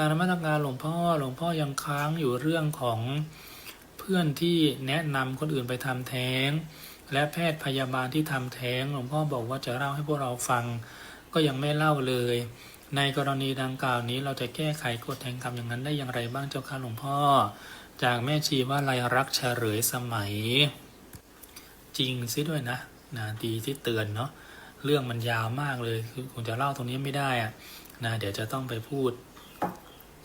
การนมัสการหลวงพ่อหลวงพ่อยังค้างอยู่เรื่องของเพื่อนที่แนะนำคนอื่นไปทำแท้ง และแพทย์พยาบาลที่ทำแท้ง หลวงพ่อบอกว่าจะเล่าให้พวกเราฟัง ก็ยังไม่เล่าเลย ในกรณีดังกล่าวนี้เราจะแก้ไขกฎแห่งกรรมอย่างนั้นได้อย่างไรบ้างเจ้าค่ะหลวงพ่อ จากแม่ชีว่าลายรักเฉลยสมัย จริงซิด้วยนะนะดีที่เตือนเนาะเรื่องมันยาวมากเลยคือคงจะเล่าตรงนี้ไม่ได้อะนะเดี๋ยวจะต้องไปพูด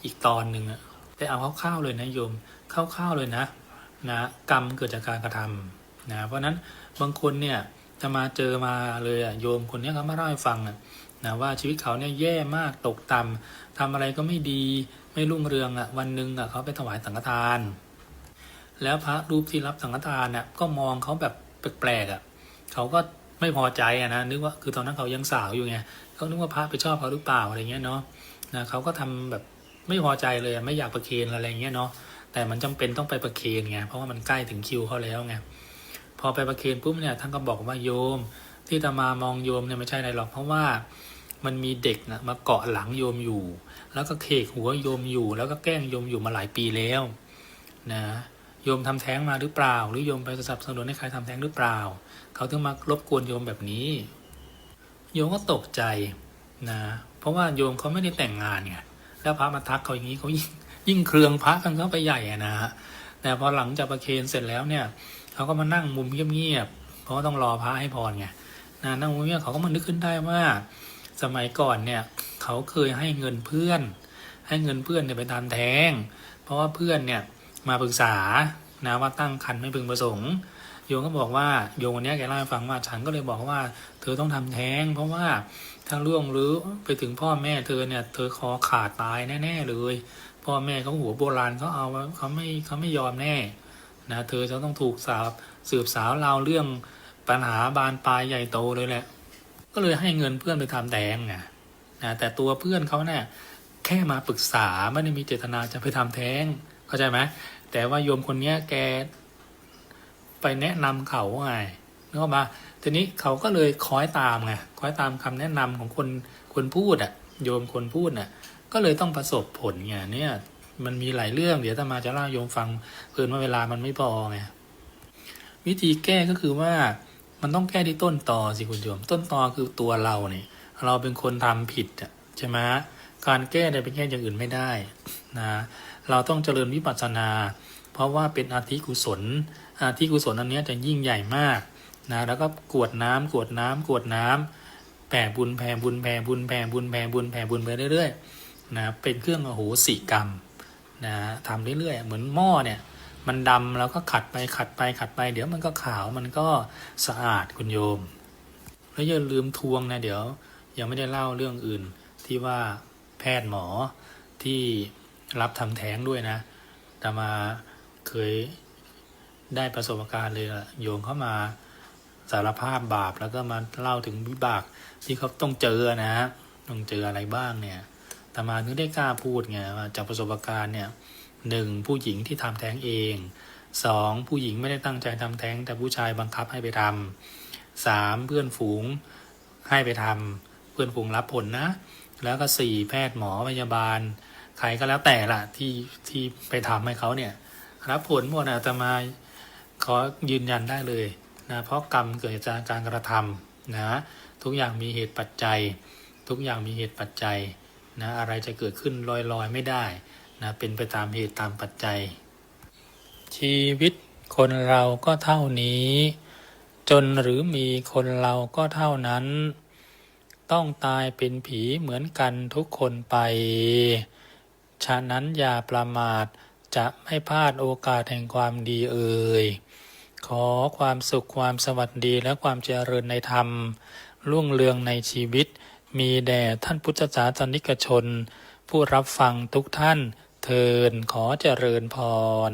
อีกตอนหนึ่งอะแต่เอาคร่าวๆเลยนะโยมคร่าวๆเลยนะนะกรรมเกิดจากการกระทำนะเพราะนั้นบางคนเนี่ยจะมาเจอมาเลยอะโยมคนนี้เขามาเล่าให้ฟังอะนะว่าชีวิตเขาเนี่ยแย่มากตกต่ำทำอะไรก็ไม่ดีไม่รุ่งเรืองอะวันหนึ่งอะเขาไปถวายสังฆทาน แล้วพระรูปที่รับสังฆทานเนี่ยก็มองเขาแบบแปลกๆอะเขาก็ไม่พอใจอะนะนึกว่าคือตอนนั้นเขายังสาวอยู่ไงเขานึกว่าพระไปชอบเขาหรือเปล่าอะไรเงี้ยเนาะนะเขาก็ทำแบบ ไม่พอใจเลยไม่อยากประเคนอะไรเงี้ยเนาะแต่มันจำเป็นต้องไปประเคนไงเพราะว่ามันใกล้ถึงคิวเขาแล้วไงพอไปประเคนปุ๊บเนี่ยท่านก็บอกว่าโยม ที่ตามามองโยมเนี่ยไม่ใช่อะไรหรอก เพราะว่ามันมีเด็กนะมาเกาะหลังโยมอยู่ แล้วก็เคกหัวโยมอยู่ แล้วก็แกล้งโยมอยู่มาหลายปีแล้วนะโยมทำแท้งมาหรือเปล่า หรือโยมไปสนับสนุนให้ใครทำแท้งหรือเปล่า เขาถึงมารบกวนโยมแบบนี้ โยมก็ตกใจนะเพราะว่าโยมเขาไม่ได้แต่งงานไง แล้วพระมาทักเขาอย่างนี้เขายิ่งยิ่งเครืองพระกันเข้าไปใหญ่นะฮะแต่พอหลังจากประเคนเสร็จแล้วเนี่ยเขาก็มานั่งมุมเงียบๆเพราะต้องรอพระให้พรไงนะนั่งมุมเงียบเขาก็มานึกขึ้นได้ว่า สมัยก่อนเนี่ยเขาเคยให้เงินเพื่อน ให้เงินเพื่อนเนี่ยไปทานแท้ง เพราะว่าเพื่อนเนี่ยมาปรึกษานะว่าตั้งคันไม่พึงประสงค์ โยมก็บอกว่าโยมวันนี้แกเล่าให้ฟังว่าฉันก็เลยบอกว่า เธอต้องทำแท้ง เพราะว่าถ้าล่วงหรือไปถึงพ่อแม่เธอเนี่ย เธอคอขาดตายแน่ๆเลย พ่อแม่เขาหัวโบราณเขาเอาเขาไม่เขาไม่ยอมแน่นะเธอจะต้องถูกสาวสืบสาวราวเรื่องปัญหาบานปลายใหญ่โตเลยแหละ ก็เลยให้เงินเพื่อนไปทำแท้งไงนะแต่ตัวเพื่อนเขาเนี่ยแค่มาปรึกษาไม่ได้มีเจตนาจะไปทำแท้งเข้าใจไหมแต่ว่าโยมคนเนี้ยแก ไปแนะนำเขาไงนึกออกมาทีนี้เขาก็เลยคอยตามไงคอยตามคำแนะนำของคนคนพูดอะโยมคนพูดน่ะ ก็เลยต้องประสบผลไงเนี่ย มันมีหลายเรื่องเดี๋ยวถ้ามาจะเล่าโยมฟังเพิ่นว่าเวลามันไม่พอไงวิธีแก้ก็คือว่ามันต้องแก้ที่ต้นตอสิคุณโยม ต้นตอคือตัวเราเนี่ยเราเป็นคนทำผิดอะใช่ไหมการแก้ได้เป็นแก้อย่างอื่นไม่ได้นะเราต้องเจริญวิปัสสนา เพราะว่าเป็นอาธิกุศล อาธิกุศลอันนี้จะยิ่งใหญ่มากนะแล้วก็กวดน้ำกวดน้ำกวดน้ำแผ่บุญแผ่บุญแผ่บุญแผ่บุญแผ่บุญแผ่บุญไปเรื่อยๆนะเป็นเครื่องโอโหสิกรรมนะทำเรื่อยๆ เหมือนหม้อเนี่ยมันดำแล้วก็ขัดไปขัดไปขัดไป เดี๋ยวมันก็ขาวมันก็สะอาดคุณโยม แล้วอย่าลืมทวงนะเดี๋ยวยังไม่ได้เล่าเรื่องอื่น ที่ว่าแพทย์หมอที่รับทำแท้งด้วยนะแต่มา เคยได้ประสบการณ์เลยละโยมเข้ามาสารภาพบาปแล้วก็มาเล่าถึงวิบากที่เขาต้องเจอนะฮะต้องเจออะไรบ้างเนี่ยแต่มาถึงได้กล้าพูดไงว่าจากประสบการณ์เนี่ยหนึ่งผู้หญิงที่ทำแท้งเองสองผู้หญิงไม่ได้ตั้งใจทำแท้ง แต่ผู้ชายบังคับให้ไปทำสามเพื่อนฝูงให้ไปทำเพื่อนฝูงรับผลนะ แล้วก็สี่แพทย์หมอพยาบาล ใครก็แล้วแต่ละที่ที่ไปทำให้เขาเนี่ย รับผลหมดนะแต่มาขอยืนยันได้เลยนะเพราะกรรมเกิดจากการกระทำนะทุกอย่างมีเหตุปัจจัย ทุกอย่างมีเหตุปัจจัยนะอะไรจะเกิดขึ้นลอยๆไม่ได้นะเป็นไปตามเหตุตามปัจจัย ชีวิตคนเราก็เท่านี้ จนหรือมีคนเราก็เท่านั้น ต้องตายเป็นผีเหมือนกันทุกคนไป ฉะนั้นอย่าประมาท จะไม่พลาดโอกาสแห่งความดีเอ่ย ขอความสุขความสวัสดีและความเจริญในธรรม รุ่งเรืองในชีวิต มีแด่ท่านพุทธศาสนิกชน ผู้รับฟังทุกท่านเทินขอเจริญพร